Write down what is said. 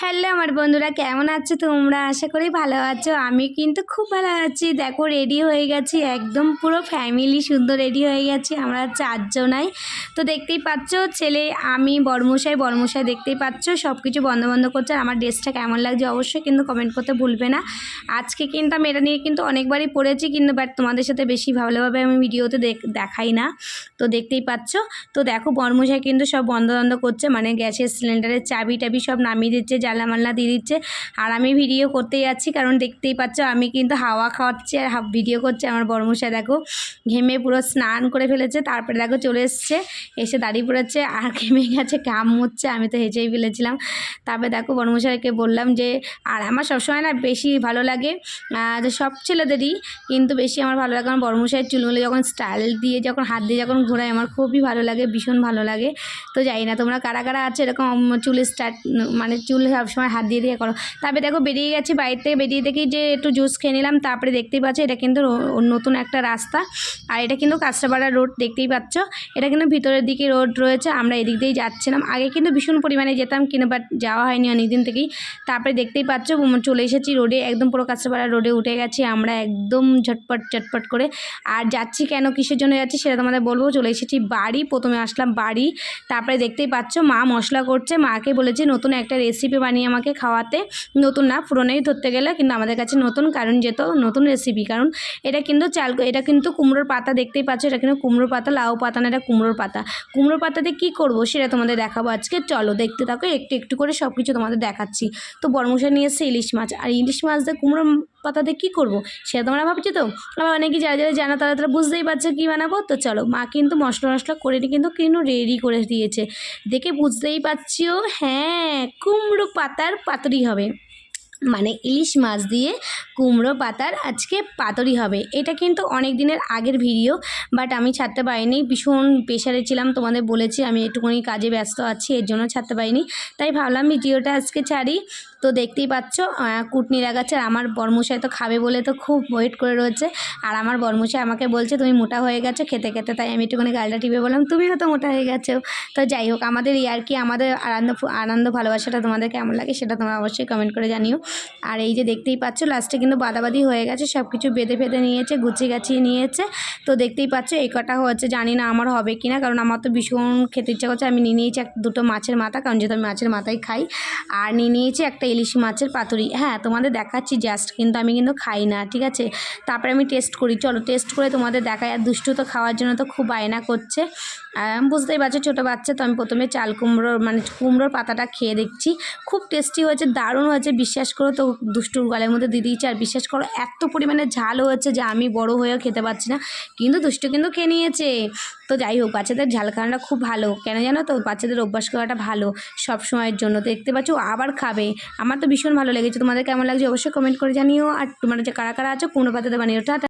Hello আমার বন্ধুরা, কেমন আছো তোমরা? আশা করি ভালো আছো। আমি কিন্তু খুব ভালো আছি। দেখো রেডি হয়ে গেছি। একদম পুরো ফ্যামিলি সুন্দর রেডি হয়ে গেছি। আমরা চারজনাই। তো দেখতেই পাচ্ছ, ছেলে, আমি বর্মশাই বর্মশাই দেখতেই পাচ্ছ। সব কিছু বন্ধ বন্ধ করছে। আর আমার ড্রেসটা কেমন লাগছে অবশ্যই কিন্তু কমেন্ট করতে ভুলবে না। আজকে কিন্তু আমি এটা নিয়ে কিন্তু অনেকবারই পড়েছি, কিন্তু বাট তোমাদের সাথে বেশি ভালোভাবে আমি ভিডিওতে দেখ- দেখাই না। তো দেখতেই পাচ্ছ। তো দেখো বর্মশাই কিন্তু সব বন্ধ বন্ধ করছে। মানে গ্যাসের সিলিন্ডারের চাবি টাবি সব নামিয়ে দিচ্ছে। জ্বালা মাল্লা দিয়ে দিচ্ছে। আর আমি ভিডিও করতেই যাচ্ছি, কারণ দেখতেই পাচ্ছ আমি কিন্তু হাওয়া খাওয়াচ্ছি আর ভিডিও করছে আমার বর্মশাই দেখো। ঘেমে পুরো স্নান করে ফেলেছে, তারপরে দেখো চলে এসছে, এসে দাঁড়িয়ে পড়েছে, আর ঘেমে গেছে কাম হচ্ছে আমি তো হেঁচেই ফেলেছিলাম। তারপরে দেখো বর্মশাইকে বললাম যে, আর আমার সবসময় না বেশি ভালো লাগে যে সব ছেলেদেরই কিন্তু বেশি আমার ভালো লাগে। আমার বর্মশাইয়ের চুলগুলো যখন স্টাইল দিয়ে, যখন হাত দিয়ে যখন ঘোরায়, আমার খুবই ভালো লাগে, ভীষণ ভালো লাগে। তো জানি না তোমরা কারা কারা আছে, এরকম চুল স্টার্ট মানে চুল সবসময় হাত দিয়ে দিয়ে করো। তারপরে দেখো বেরিয়ে গেছি, বাড়ির থেকে বেরিয়ে দেখি যে একটু জুস খেয়ে নিলাম, তারপরে দেখতেই পাচ্ছ এটা কিন্তু নতুন একটা রাস্তা। আর এটা কিন্তু কাঁচরাপাড়া রোড দেখতেই পাচ্ছ। এটা কিন্তু ভিতরের দিকে রোড রয়েছে, আমরা এদিক দিয়েই যাচ্ছিলাম। আগে কিন্তু ভীষণ পরিমাণে যেতাম, কিন্তু বাট যাওয়া হয়নি অনেক দিন থেকেই। তারপরে দেখতেই পাচ্ছ চলে এসেছি রোডে একদম পুরো কাঁচরাপাড়া রোডে উঠে গেছি আমরা একদম ঝটপট চটপট করে। আর যাচ্ছি কেন, কিসের জন্য যাচ্ছি সেটা তোমাদের বলব, চলে এসেছি বাড়ি, প্রথমে আসলাম বাড়ি। তারপরে দেখতেই পাচ্ছ, মা মশলা করছে, মাকে বলেছে নতুন একটা রেসিপি বানিয়ে আমাকে খাওয়াতে নতুন না, পুরনোই ধরতে গেলে কিন্তু আমাদের কাছে নতুন কারণ যেত, নতুন রেসিপি কারণ এটা কিন্তু চাল, এটা কিন্তু কুমড়োর পাতা দেখতেই পাচ্ছ, এটা কিন্তু কুমড়োর পাতা, লাউ পাতা না, এটা কুমড়োর পাতা। কুমড়োর পাতাতে কী করব সেটা তোমাদের দেখাবো আজকে। চলো দেখতে থাকো, একটু একটু করে সব কিছু তোমাদের দেখাচ্ছি। তো বর্মশা নিয়ে এসছে ইলিশ মাছ। আর ইলিশ মাছ দিয়ে কুমড়ো দিয়ে কী করব? সেটা তোমরা ভাবছ তো? আবার অনেকেই যারা যারা জানা তারা তারা বুঝতেই পারছে কী বানাবো? তো চলো, মা কিন্তু মশলা মশলা করে কিন্তু কিন্তু রেডি করে দিয়েছে। দেখে বুঝতেই পারছিও হ্যাঁ কুমড়ো পাতার পাতুরি হবে। মানে ইলিশ মাছ দিয়ে কুমড়ো পাতার আজকে পাতরি হবে। এটা কিন্তু অনেক দিনের আগের ভিডিও বাট আমি ছাড়তে পারিনি। ভীষণ প্রেশারে ছিলাম, তোমাদের বলেছি, আমি একটুখানি কাজে ব্যস্ত আছি, এর জন্য ছাড়তে পারিনি। তাই ভাবলাম ভিডিওটা আজকে ছাড়ি। তো দেখতেই পাচ্ছ কুটনি লাগাচ্ছে আর আমার বর্মশাই তো খাবে বলে তো খুব ওয়েট করে রয়েছে। আর আমার বর্মশাই আমাকে বলছে, তুমি মোটা হয়ে গেছো, খেতে খেতে। তাই আমি একটুখানি গালটা টিপে বললাম, তুমিও তো মোটা হয়ে গেছো। তো যাই হোক, আমাদের ইয়ার কি আমাদের আনন্দ আনন্দ ভালোবাসাটা তোমাদের কেমন লাগে সেটা তোমরা অবশ্যই কমেন্ট করে জানিও। আর এই যে দেখতেই পাচ্ছ লাস্টে কিন্তু বাদাবাদি হয়ে গেছে সব কিছু বেঁধে ফেঁধে নিয়েছে, গুছিয়ে গাছিয়ে নিয়েছে। তো দেখতেই পাচ্ছ, এই কটা হচ্ছে, জানি না আমার হবে কি না কারণ আমার তো ভীষণ খেতে ইচ্ছা করছে, আমি নিয়ে নিয়েছি এক, দুটো মাছের মাথা, কারণ যেহেতু আমি মাছের মাথাই খাই, আর নিয়ে নিয়েছি একটা ইলিশ মাছের পাতুরি। হ্যাঁ তোমাদের দেখাচ্ছি জাস্ট কিন্তু আমি কিন্তু খাই না, ঠিক আছে? তারপরে আমি টেস্ট করি, চলো টেস্ট করে তোমাদের দেখাই, আর দুষ্টু তো খাওয়ার জন্য তো খুব বায়না করছে। বুঝতেই পারছ, ছোটো বাচ্চা, তো আমি প্রথমে চাল কুমড়োর মানে কুমড়োর পাতাটা খেয়ে দেখছি। খুব টেস্টি হয়েছে, দারুণ হয়েছে, বিশ্বাস করো তো দুষ্টুর গলের মধ্যে দিয়ে দিয়েছে। আর বিশ্বাস করো, এত পরিমাণে ঝাল হয়েছে যে আমি বড় হয়েও খেতে পারছি না। কিন্তু দুষ্টু কিন্তু খেয়ে নিয়েছে। তো যাই হোক, বাচ্চাদের ঝাল খাওয়াটা খুব ভালো। কেন জানো তো? বাচ্চাদের অভ্যাস করাটা ভালো সব সময়ের জন্য। তো দেখতে পাচ্ছ আবার খাবে। আমার তো ভীষণ ভালো লেগেছে। তোমাদের কেমন লাগছে অবশ্যই কমেন্ট করে জানিও। আর তোমার যে কারা কারা আছো, কোনো পাতাতে বানিয়ে টাটা।